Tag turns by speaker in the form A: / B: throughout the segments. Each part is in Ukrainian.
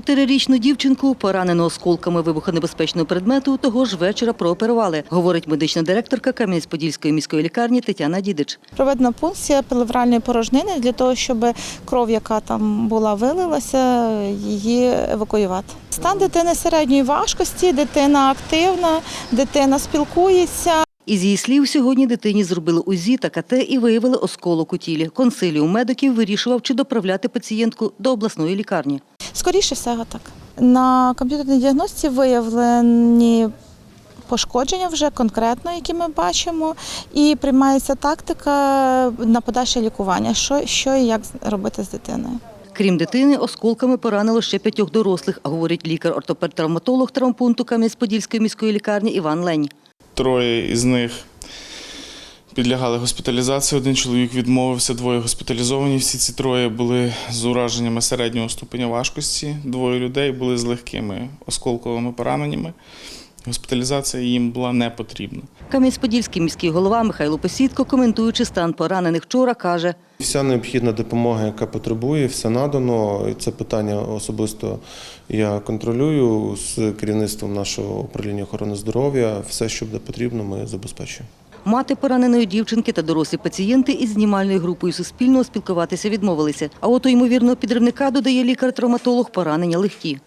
A: Чотирирічну дівчинку, поранену осколками вибухонебезпечного предмету, того ж вечора прооперували, говорить медична директорка Кам'янець-Подільської міської лікарні Тетяна Дідич.
B: Проведена пункція плевральної порожнини для того, щоб кров, яка там була, вилилася, її евакуювати. Стан дитини середньої важкості, дитина активна, дитина спілкується.
A: Із її слів, сьогодні дитині зробили УЗІ та КТ і виявили осколок у тілі. Консиліум медиків вирішував, чи доправляти пацієнтку до обласної лікарні.
B: Скоріше всього так. На комп'ютерній діагностиці виявлені пошкодження вже конкретно, які ми бачимо, і приймається тактика на подальше лікування, що, що і як робити з дитиною.
A: Крім дитини, осколками поранило ще п'ятьох дорослих, говорить лікар-ортопед-травматолог травмпункту Кам'янець-Подільської міської лікарні Іван Лень.
C: Троє із них підлягали госпіталізації. Один чоловік відмовився, двоє госпіталізовані. Всі ці троє були з ураженнями середнього ступеня важкості. Двоє людей були з легкими осколковими пораненнями. Госпіталізація їм була не потрібна.
A: Кам'янець-Подільський міський голова Михайло Посідко, коментуючи стан поранених вчора, каже,
D: Вся необхідна допомога, яка потребує, все надано. Це питання особисто я контролюю з керівництвом нашого управління охорони здоров'я. Все, що буде потрібно, ми забезпечуємо.
A: Мати пораненої дівчинки та дорослі пацієнти із знімальною групою Суспільного спілкуватися відмовилися. А от у ймовірного підривника, додає лікар-травматолог, поранення легкі.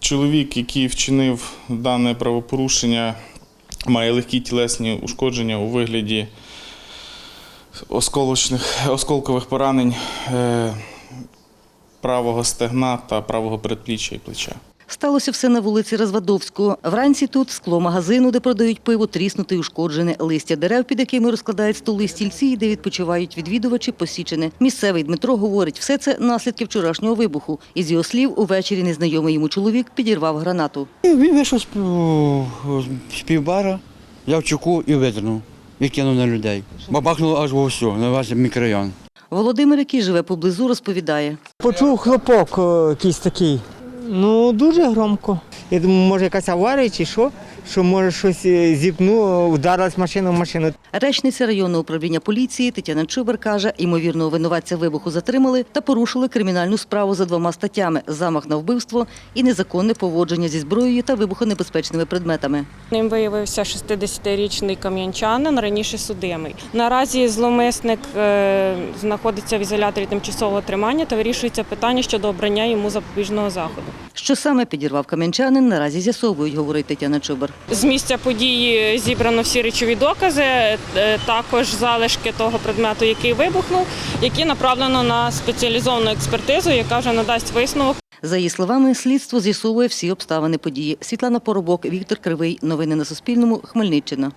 C: Чоловік, який вчинив дане правопорушення, має легкі тілесні ушкодження у вигляді осколкових поранень е, правого стегна та правого передпліччя і плеча.
A: Сталося все на вулиці Розвадовського. Вранці тут скло магазину, де продають пиво, тріснуте і ушкоджене. Листя дерев, під якими розкладають столи стільці, і де відпочивають відвідувачі, посічене. Місцевий Дмитро говорить, все це наслідки вчорашнього вибуху. Із його слів, увечері незнайомий йому чоловік підірвав гранату.
E: Він вийшов з пів- з півбара, взяв чеку і витрнув, і кинув на людей. Бабахнуло аж во все, на весь мікрорайон.
A: Володимир, який живе поблизу, розповідає.
F: Почув хлопок якийсь такий. Ну, дуже громко. Я думаю, може якась аварія чи що, що може щось е, зіпну, вдарилась машина в машину.
A: Речниця районного управління поліції Тетяна Чубер каже, ймовірного винуватця вибуху затримали та порушили кримінальну справу за двома статтями: замах на вбивство і незаконне поводження зі зброєю та вибухонебезпечними предметами.
G: Ним виявився 60-річний кам'янчанин, раніше судимий. Наразі зловмисник е, знаходиться в ізоляторі тимчасового тримання та вирішується питання щодо обрання йому запобіжного заходу.
A: Що саме підірвав кам'янчанин, наразі з'ясовують, говорить Тетяна Чубер.
G: З місця події зібрано всі речові докази, е, також залишки того предмету, який вибухнув, які направлено на спеціалізовану експертизу, яка вже надасть висновок.
A: За її словами, слідство з'ясовує всі обставини події. Світлана Поробок, Віктор Кривий. Новини на Суспільному. Хмельниччина.